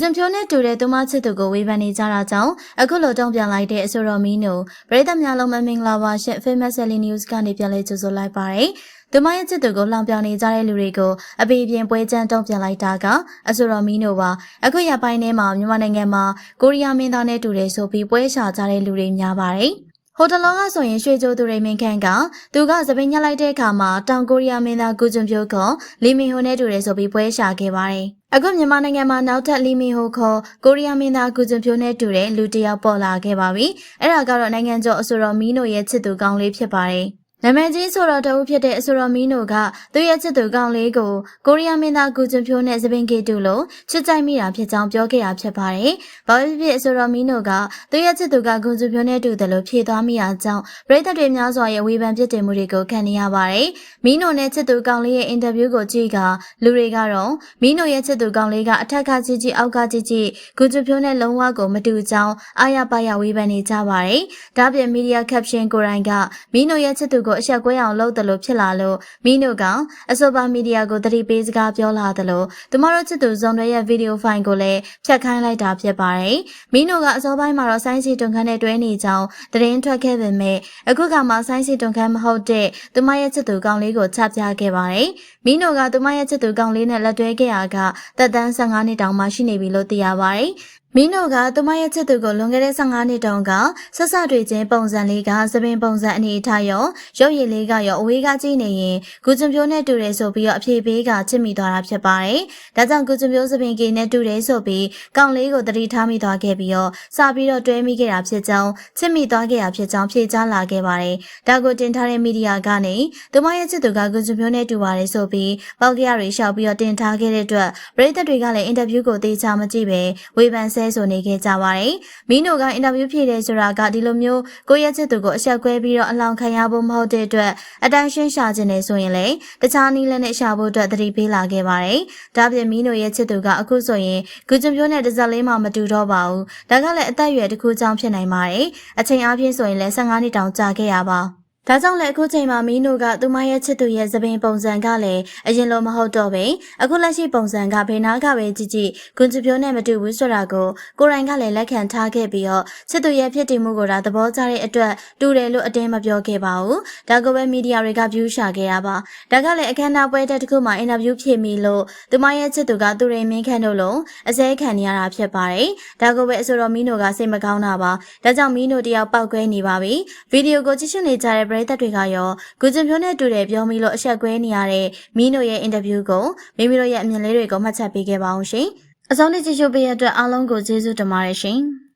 စံဖြိုးနဲ့တူတဲ့သူမချစ်သူကိုဝေဖန်နေကြတာကြောင့်အခုလိုတုံ့ပြန်လိုက်တဲ့အဆိုတော်မီနိုပရိသတ်များလုံးမမင်္ဂလာပါရှင် Famous Selling News ကနေပြန်လဲကြိုဆိုလိုက်ပါရယ်။သူမရဲ့ချစ်သူကိုလောင်ပြောင်နေကြတဲ့လူတွေကိုအပေအပြင်ပွဲချမ်းတုံ့ပြန်လိုက်တာကအဆိုတော်မီနိုပါအခုရပိုင်းထဲမှာမြန်မာနိုင်ငံမှာကိုရီးယားမင်းသားနဲ့တူတယ်ဆိုပြီးပွဲရှာကြတဲ့လူတွေများပါတယ်။ ဟိုတလောကဆိုရင်ရွှေကြိုသူရိမင်းခန့်ကသူကသပင်းညှက်လိုက်တဲ့အခါမှာတောင်ကိုရီးယားမင်းသားဂူဂျွန်ပြိုကလီမင်ဟိုနဲ့တူတယ်ဆိုပြီးပွဲရှာခဲ့ပါတယ်။အခုမြန်မာနိုင်ငံမှာနောက်ထပ်လီမင်ဟိုခေါ်ကိုရီးယားမင်းသားဂူဂျွန်ပြိုနဲ့တူတဲ့လူတစ်ယောက်ပေါ်လာခဲ့ပါပြီ။အဲ့ဒါကတော့နိုင်ငံကျော်အဆိုတော်မီနိုရဲ့ချစ်သူကောင်းလေးဖြစ်ပါတယ်။ နာမည်ကြီးဆိုတော်တဦးဖြစ်တဲ့အဆိုတော်မီနိုကသူ့ရဲ့ချစ်သူကောင်းလေးကိုကိုရီးယားမင်းသားဂူဂျွန်ဖြိုးနဲ့စပင်ကေတူလို့ချစ်ကြိုက်မိတာဖြစ်ကြောင်းပြောခဲ့တာဖြစ်ပါတယ်။ဘာဖြစ်ဖြစ်အဆိုတော်မီနိုကသူ့ရဲ့ချစ်သူကဂူဂျွန်ဖြိုးနဲ့တူတယ်လို့ဖြေသွားမိတာကြောင့်ပရိသတ်တွေများစွာရဲ့ဝေဖန်ပြစ်တင်မှုတွေကိုခံနေရပါတယ်။မီနိုနဲ့ချစ်သူကောင်းလေးရဲ့အင်တာဗျူးကိုကြည့်ကလူတွေကတော့မီနိုရဲ့ချစ်သူကောင်းလေးကအထက်ကကြီးကြီးအောက်ကကြီးကြီးဂူဂျွန်ဖြိုးနဲ့လုံးဝကိုမတူကြောင်းအာရပါရဝေဖန်နေကြပါတယ်။ဒါပြင်မီဒီယာကပ်ရှင်ကိုရိုင်းကမီနိုရဲ့ချစ်သူကိုအဆက်ကွဲအောင်လုပ်တယ်လို့ဖြစ်လာလို့မီနိုကအဆိုပါမီဒီယာကိုတတိပေးစကားပြောလာတယ်လို့သူမတို့ချစ်သူဇွန်တွေရဲ့ဗီဒီယိုဖိုင်ကိုလည်းဖြတ်ခိုင်းလိုက်တာဖြစ်ပါတယ်။မီနိုကအစောပိုင်းမှာတော့ဆိုင်းစီတွန်ခန်းနဲ့တွဲနေကြောင်းသတင်းထွက်ခဲ့ပေမဲ့အခုကမှဆိုင်းစီတွန်ခန်းမဟုတ်တဲ့သူမရဲ့ချစ်သူကောင်လေးကိုချပြခဲ့ပါတယ်။မီနိုကသူမရဲ့ချစ်သူကောင်လေးနဲ့လက်တွဲခဲ့ရကတက်တန်း15နှစ်တောင်မှရှိနေပြီလို့သိရပါတယ်။ မင်းတို့ကသူမရဲ့ချစ်သူကိုလွန်ခဲ့တဲ့15နှစ်တုန်းကဆက်စတွေချင်းပုံစံလေးကသပင်ပုံစံအနေထားရောရုပ်ရည်လေးကရောအဝေးကကြည့်နေရင်ဂူချွန်ပြိုးနဲ့တူတယ်ဆိုပြီးတော့အဖြေပေးကချစ်မိသွားတာဖြစ်ပါတယ်။ဒါကြောင့်ဂူချွန်ပြိုးသပင်ကေနဲ့တူတယ်ဆိုပြီးကောင်လေးကိုတတိထားမိသွားခဲ့ပြီးတော့စပြီးတော့တွဲမိခဲ့တာဖြစ်ကြောင်းချစ်မိသွားခဲ့တာဖြစ်ကြောင်းဖြေကြားလာခဲ့ပါတယ်။ဒါကိုတင်ထားတဲ့မီဒီယာကနေသူမရဲ့ချစ်သူကဂူချွန်ပြိုးနဲ့တူပါတယ်ဆိုပြီးပေါက်ကရတွေရှောက်ပြီးတော့တင်ထားခဲ့တဲ့အတွက်ပရိသတ်တွေကလည်းအင်တာဗျူးကိုသေချာမကြည့်ပဲဝေဖန်ဆဲဆိုနေခဲ့ကြပါတယ်။မင်းတို့ကအင်တာဗျူးဖြေတယ်ဆိုတာကဒီလိုမျိုးကိုရဲ့ချစ်သူကိုအဆက်ကွဲပြီးတော့အလောင်းခံရဖို့မဟုတ်တဲ့အတွက်အတန်းရှင်းရှာခြင်းနေဆိုရင်လေတခြားနည်းလမ်းနဲ့ရှာဖို့အတွက်သတိပေးလာခဲ့ပါတယ်။ဒါပြင်မင်းတို့ရဲ့ချစ်သူကအခုဆိုရင်ဂူဂျွန်ပြိုးနဲ့တစ်စက်လေးမှမတူတော့ပါဘူး။ဒါကလည်းအသက်အရွယ်တစ်ခုကြောင့်ဖြစ်နိုင်ပါတယ်။အချိန်အားဖြင့်ဆိုရင်လည်း15နှစ်တောင်ကြာခဲ့ရပါ။ ဒါကြောင့်လည်းအခုချိန်မှာမင်းတို့ကသူမရဲ့ချစ်သူရဲ့သပင်ပုံစံကလည်းအရင်လိုမဟုတ်တော့ပဲအခုလက်ရှိပုံစံကဘယ်နာကပဲကြည့်ကြည့်ဂွန်ချပြိုးနဲ့မတူဘူးဆိုတာကိုကိုရိုင်းကလည်းလက်ခံထားခဲ့ပြီးတော့ချစ်သူရဲ့ဖြစ်တည်မှုကိုဒါသဘောကျတဲ့အတွက်တူတယ်လို့အတင်းမပြောခဲ့ပါဘူးဒါကိုပဲမီဒီယာတွေကဗျူးရှာခဲ့ရပါဒါကလည်းအခမ်းအနားပွဲတက်တစ်ခုမှာအင်တာဗျူးဖြေမိလို့သူမရဲ့ချစ်သူကသူရိန်မင်းခန့်တို့လုံးအစဲခံနေရတာဖြစ်ပါတယ်ဒါကိုပဲအဆိုတော်မင်းတို့ကစိတ်မကောင်းတာပါဒါကြောင့်မင်းတို့တယောက်ပောက်ကွဲနေပါပြီဗီဒီယိုကိုကြည့်ရှုနေကြတဲ့ရိသတ်တွေကရောဂူဂျင်ဖြိုးနဲ့တူတယ်ပြောမိလို့အဆက်ကွဲနေရတဲ့မီးနိုရဲ့အင်တာဗျူးကိုမိမိတို့ရဲ့အမြင်လေးတွေကိုမှတ်ချက်ပေးခဲ့ပါအောင်ရှင်။အဆုံးထိကြည့်ရှုပေးရတဲ့အတွက်အားလုံးကိုကျေးဇူးတင်ပါတယ်ရှင်။